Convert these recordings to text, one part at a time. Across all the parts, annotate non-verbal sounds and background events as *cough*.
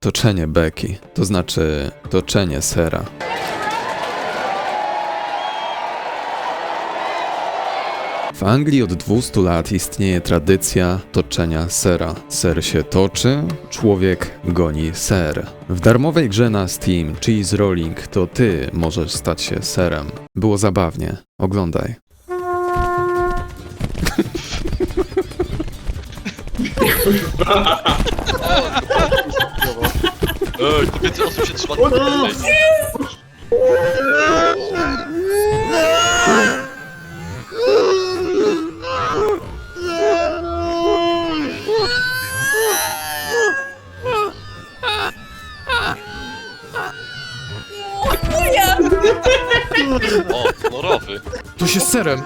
Toczenie beki, to znaczy toczenie sera. W Anglii od 200 lat istnieje tradycja toczenia sera. Ser się toczy, człowiek goni ser. W darmowej grze na Steam Cheese Rolling to ty możesz stać się serem. Było zabawnie. Oglądaj. *laughs* Więcej osób się trzyma. O, kolorowy. To się serem!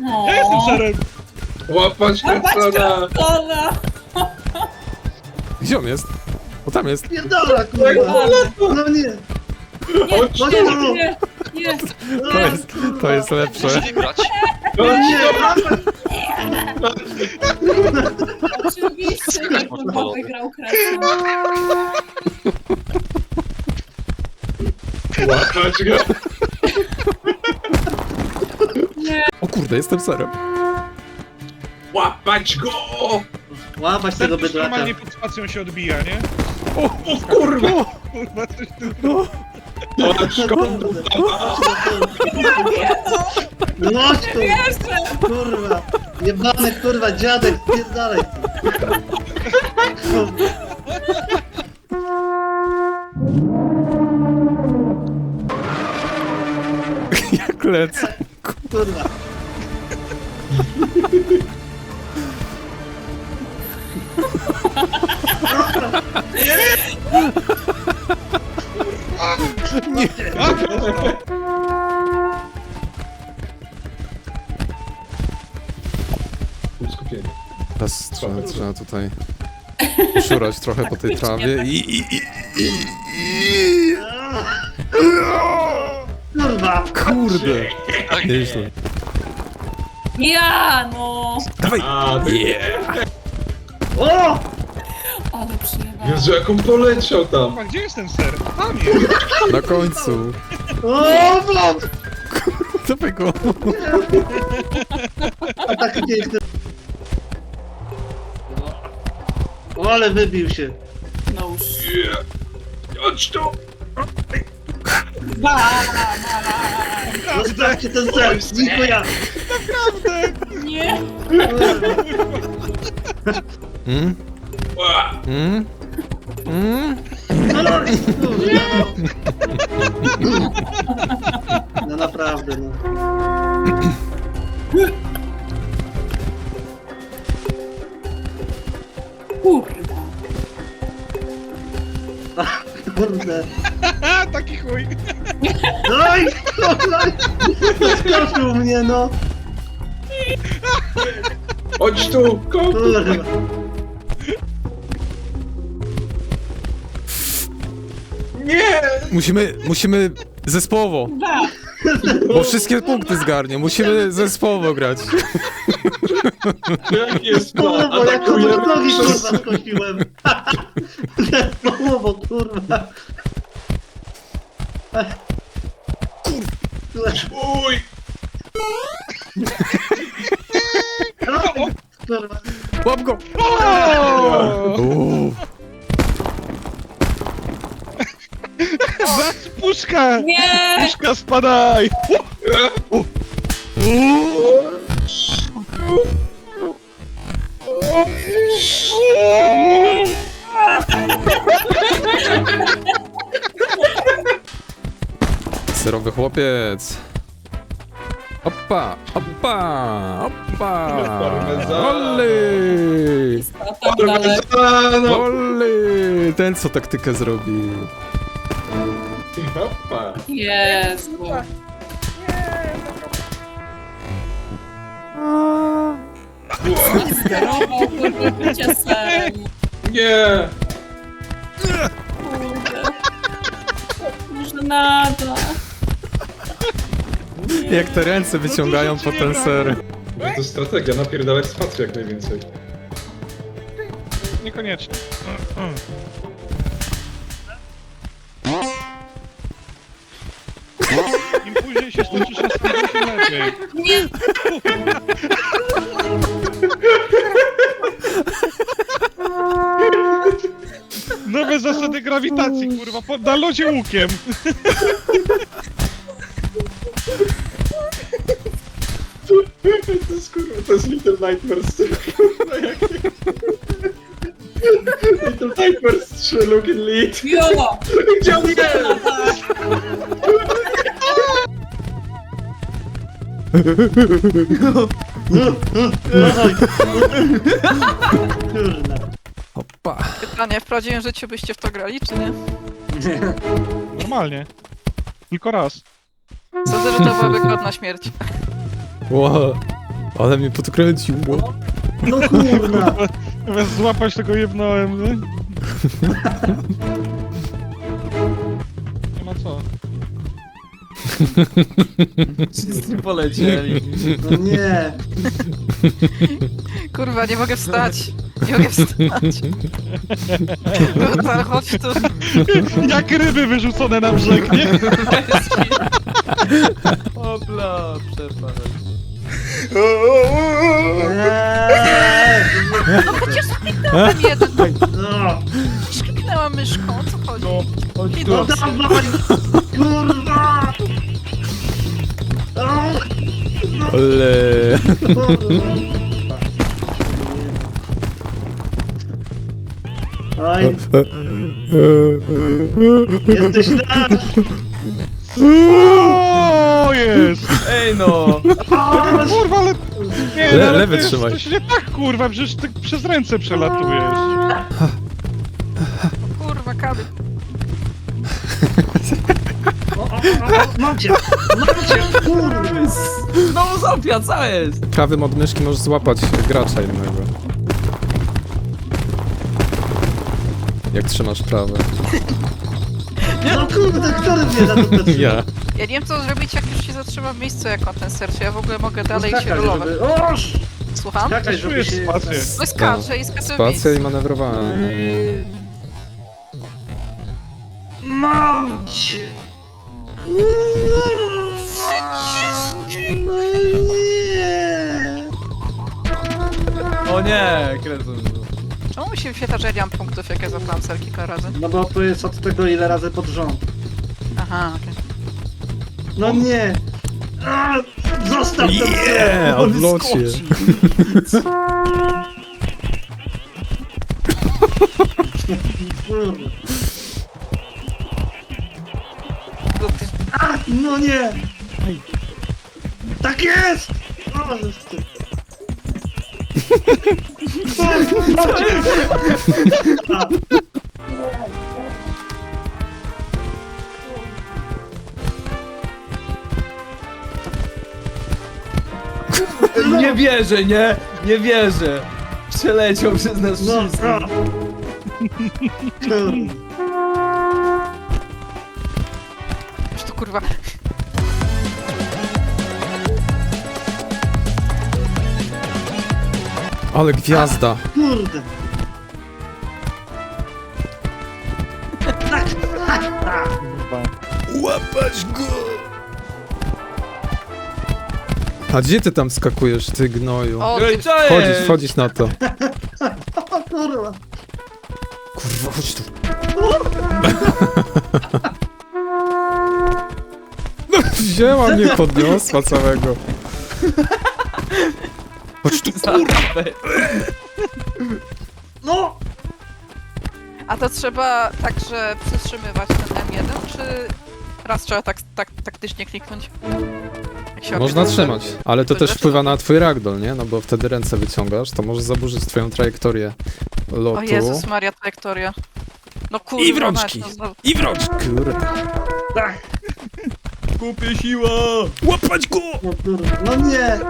No. Ja jestem serem. Łapać! Ona. Gdzie on jest? O tam jest. Pierdala, kurwa! No nie! No nie! Nie, nie. To jest, to jest lepsze. Muszę wygrać. No nie! Oczywiście, że kurwa wygrał kresem. Łapać go! O kurde, jestem serem. Łapać go! Łapać tego Serdusz bydlaka. normalnie pod spacją się odbija, nie? O kurwa! Kurwa, coś tu... Łapać go! Kurde. No chodź tu! Kurwa! Jebany kurwa dziadek, spierdalaj! Jak lecę. Kurwa! Skupienie. Teraz trzeba, trzeba tutaj szurać trochę po tej trawie i... i, i, i, i Kurwa! kurde. Nieźle. Ja, no! Dawaj! A. Yeah! O! Ale przyjebałam. Jezu, jak on poleciał tam! Kurwa, gdzie jest ten ser? Tam jest. Na końcu. O! *laughs* Blok! Dawaj go. A taki piękny. O, ale wybił się. No już. Yeah. Chodź tu! Zostawcie ten ser! Dziękuję! Nie. Mm? Mm? Mm? No, no naprawdę, no. Kurwa. Kurde. *laughs* Taki chuj. No i kurwa! Mnie, no! Chodź tu! Kurwa. Nie! Musimy, musimy zespołowo. Ba. Bo wszystkie punkty zgarnie. Musimy zespołowo grać. Jak jest plan? Kurwa, jak to Atakujemy nogi przez... kurwa skosiłem! *laughs* Połowo, kurwa! Uj! Kurwa! Łap go! O! Puszka! Nie! Puszka, spadaj! Serowy chłopiec. Opa, opa, opa. Parmezan. Dalej. Parmezano! Olly! Ten co taktykę zrobił. Hopa! Jezu. Sterował kurwa. Nie! Kurde. Może nada. Jak te ręce wyciągają po ten ser. Może to strategia, napierdalać spację jak najwięcej. Niekoniecznie. Się stoczysz tym lepiej. Nie, Nowe zasady grawitacji, kurwa, po, na lodzie łukiem. To jest kurwa, to jest Little Nightmares. kurwa, jakie- Little Nightmares 3 looking lead. jo! Gdzie on jest? Kurna. Opa. Pytanie, w prawdziwym życiu byście w to grali, czy nie? Normalnie. Tylko raz. Sądzę, że to byłaby godna śmierć. Wow. Ale mnie podkręciło. No kurna. Zamiast *laughs* złapać tego jebnąłem, *laughs* Wszyscy polecieli. No nie. Kurwa, nie mogę wstać. Nie mogę wstać. Chodź tu. Jak ryby wyrzucone na brzeg, nie? Opla, przepraszam. Eee, No przecież kliknęłam jeden. no. Przecież kliknęłam myszką, o co chodzi? Chodź I tu. No dawaj. Kurwa. Ale. Oj, jesteś nasz. O jest! Ej no! O, Kurwa, ale... Nie, Le- ale lewy to jest trzymaj. coś nie tak, kurwa, przecież ty przez ręce przelatujesz. Kurwa, kaby. Mam cię. Mam cię. Kurwa. *laughs* Znowu zopia, co jest? Prawym od myszki możesz złapać gracza innego. Jak trzymasz prawe. No kurde, który mnie za to patrzył? Ja. Ja nie wiem, co zrobić, jak już się zatrzyma w miejscu jako ten serce. Ja w ogóle mogę dalej się żeby- Oż! Słucham? Skakaj, żeby się... No skaczę i skaczę w Spacja miejscu. i manewrowanie. Mam cię. No nie. O nie, mnie. Czemu mi się wyświetla, że ja nie mam punktów, jak ja zaplam ser kilka razy? No bo to jest od tego ile razy pod rząd. Aha, okej. No nie. A, zostaw ten. Kurwa. Dupy. A, no nie. Tak jest. O, Nie wierzę, nie? Nie wierzę. Przeleciał przez nas No, wszystkich. a. Kurwa. Już to kurwa. Ale gwiazda. Kurde. Tak. Łapać go! A gdzie ty tam skakujesz, ty gnoju? O, Ej, ty... co jest? na to. O kurwa. Kurwa, chodź tu. No, *laughs* wzięła mnie, podniosła całego. Chodź tu, No. A to trzeba także przytrzymywać ten M1, czy raz trzeba tak, tak taktycznie kliknąć? Jak się Można łapie trzymać, ale to też wpływa na twój ragdoll, nie? No bo wtedy ręce wyciągasz, to może zaburzyć twoją trajektorię lotu. O Jezus Maria, trajektoria. No kurwa, I w rączki. mać, no znowu. I wrocz! Kurde. Tak. Kupię siła! Łapać go! No kurwa. No nie.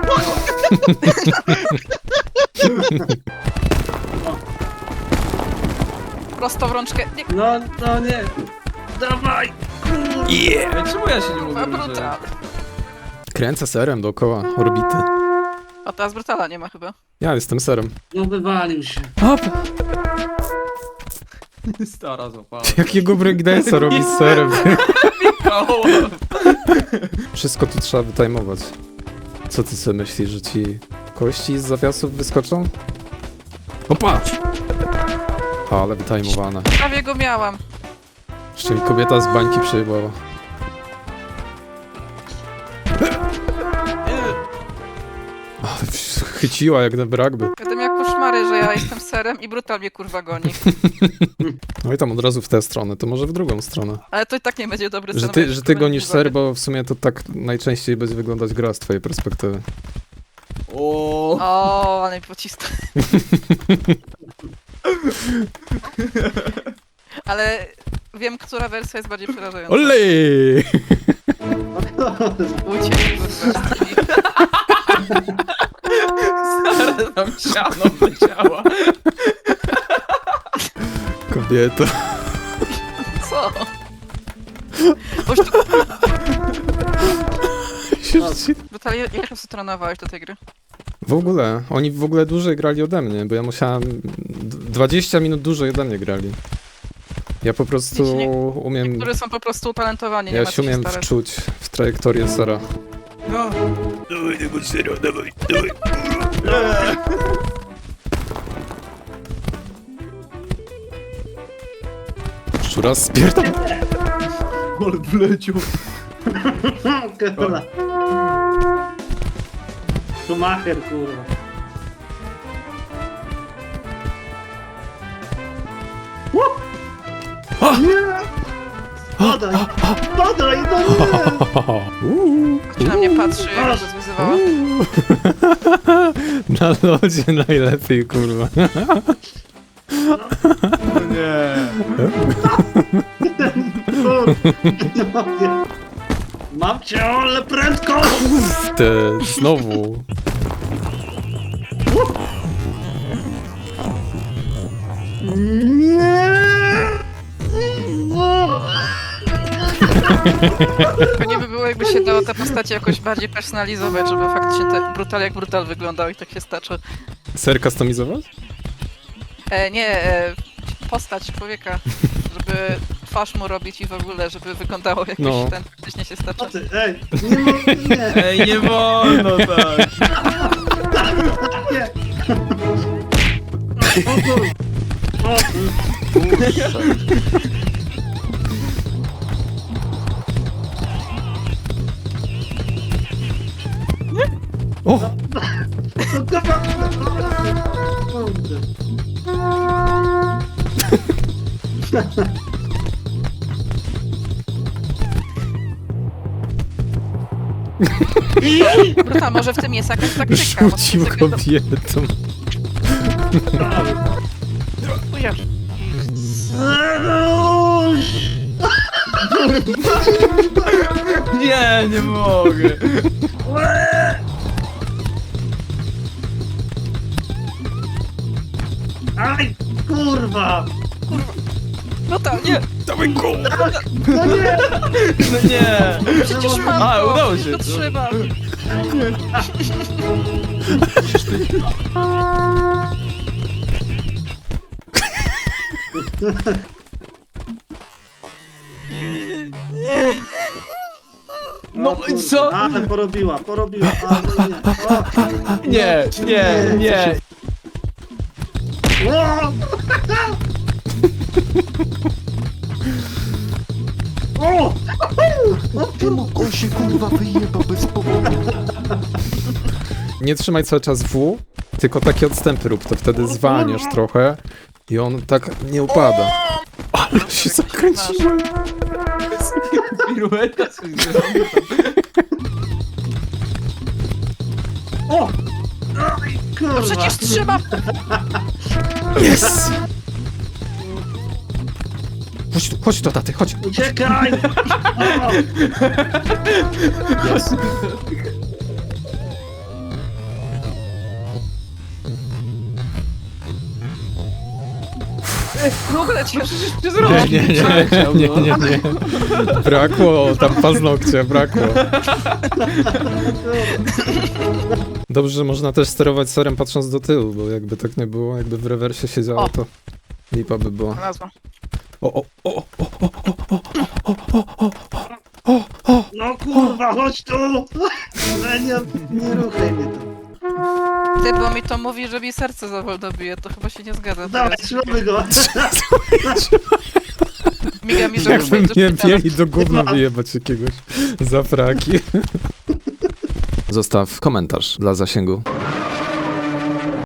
Prosto w rączkę. Nie, No, no nie. Dawaj. Kurwa. Ej, czemu ja się nie mogę. Kręcę serem dookoła orbity. A teraz brutala nie ma chyba. Ja jestem serem. No wywalił się. Hop! Stara złapała. Jakiego breakdance'a robi z serem? *laughs* *laughs* Wszystko tu trzeba wytajmować. Co ty sobie myślisz, że ci kości z zawiasów wyskoczą? O patrz! Ale wytajmowane. Prawie go miałam. Jeszcze mi kobieta z bańki przyjebała. Ale chyciła jak na brakby. Że ja jestem serem i brutal mnie kurwa goni. *laughs* No i tam od razu w tę stronę, to może w drugą stronę. Ale to i tak nie będzie dobry Że ty, że ty gonisz będzie ser, bo w sumie to tak najczęściej będzie wyglądać gra z twojej perspektywy. o, O, ale mi pocisnął. *laughs* Ale wiem, która wersja jest bardziej przerażająca. Olej! Uciekł, stare *laughs* tam siano leciała. Kobieto. Co? Boś tu brutal, ile ile czasu trenowałeś do tej gry? W ogóle, oni w ogóle dłużej grali ode mnie, bo ja musiałem... d- 20 minut dłużej ode mnie grali. Ja po prostu Wiecie, umiem... Niektórzy są po prostu utalentowani, nie Ja ma się co umiem starać. wczuć w trajektorię sera. No. Szczura spierdam. Ale wleciał. Kurwa. Schumacher, kurwa. Łup! Nie! Podaj! Podaj, no nie! Czy na mnie patrzy, jak go zwyzywała? *laughs* Na lodzie najlepiej, kurwa. No nie. Nie. Mam cię, ale prędko! Ty, znowu. Fajnie by było, jakby się dało te postacie jakoś bardziej personalizować, żeby faktycznie te brutal jak brutal wyglądał i tak się staczy. Ser customizować? E, nie, e, postać człowieka, żeby twarz mu robić i w ogóle, żeby wyglądało jakoś No. ten faktycznie się O ty, ej, nie mogę, nie! Ej, nie wolno tak. Nie! O kur... O kur... O! To. Brutal, może w tym jest jakaś taktyka. może Rzucił sobie kobietą. Nie, nie mogę. Kurwa! Brutal, nie! Dawaj go! No nie! No nie. Przecież mam A, go, udało się. To trzeba. No i co? Ale porobiła, porobiła, ale nie. O, Nie, nie, nie. O! O! Nie trzymaj cały czas W, tylko takie odstępy rób, to wtedy zwalniasz trochę i on tak nie upada. Ale się zakręciłem. Pirueta coś zrobił. O! No przecież trzeba! Yes! Chodź tu, chodź do taty, chodź. Uciekaj! Yes. W ogóle cię Czy? Nie, nie, nie, nie, nie, nie. Brakło tam paznokcia, brakło. Dobrze, że można też sterować serem patrząc do tyłu, bo jakby tak nie było, jakby w rewersie siedziało, O. to lipa by była. nazwa. O, o, o, o, o, o, o, o, o, o, o, o, kurwa, chodź tu! Nie ruchaj mnie tu. Ty, bo mi to mówi, że mi serce za wolno bije, to chyba się nie zgadza. Dawaj, teraz. trzymamy go. *laughs* Miga mi, że Jakby mnie mieli do gówna wyjebać jakiegoś za fraki. Zostaw komentarz dla zasięgu.